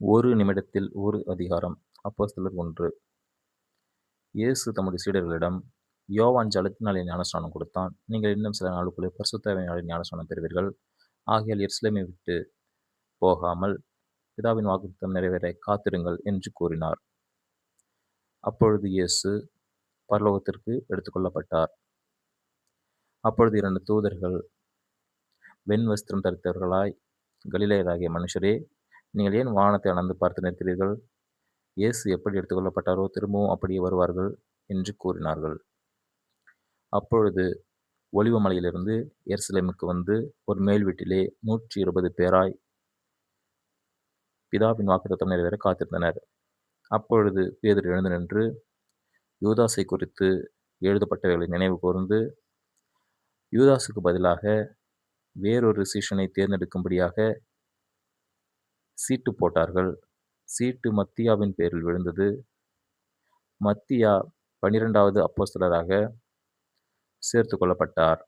ஒரு நிமிடத்தில் ஒரு அதிகாரம். அப்போஸ்தலர் ஒன்று. இயேசு தம்முடைய சீடர்களிடம் யோவான் ஜலத்தினாலே ஞானஸ்நானம் கொடுத்தான். நீங்கள் இன்னும் சில நாளுக்குள்ளே பரிசுத்தாவினாலே ஞானஸ்நானம் பெறுவீர்கள் ஆகையால் எருசலேமை விட்டு போகாமல் பிதாவின் வாக்குத்தம் நிறைவேற காத்திருங்கள் என்று கூறினார். அப்பொழுது இயேசு பரலோகத்திற்கு எடுத்துக்கொள்ளப்பட்டார் அப்பொழுது இரண்டு தூதர்கள் வெண் வஸ்திரம் தரித்தவர்களாய் கலிலேயராகிய மனுஷரே நீங்கள் ஏன் வானத்தை அளந்து பார்த்து நிற்கிறீர்கள்? இயேசு எப்படி எடுத்துக்கொள்ளப்பட்டாரோ திரும்பவும் அப்படியே வருவார்கள் என்று கூறினார்கள். அப்பொழுது ஒளிவமலையிலிருந்து எருசலேமுக்கு வந்து ஒரு மேல் வீட்டிலே நூற்றி இருபது பேராய் பிதாவின் வாக்குத்தத்தம் நிறைவேற காத்திருந்தனர். அப்பொழுது பேதர் எழுந்து நின்று யூதாசை குறித்து எழுதப்பட்டவர்களை நினைவு கூர்ந்து யூதாசுக்கு பதிலாக வேறொரு சீஷனை தேர்ந்தெடுக்கும்படியாக சீட்டு போட்டார்கள். சீட்டு மத்தியாவின் பேரில் விழுந்தது. மத்தியா பனிரெண்டாவது அப்போஸ்தலராக சேர்த்து கொள்ளப்பட்டார்.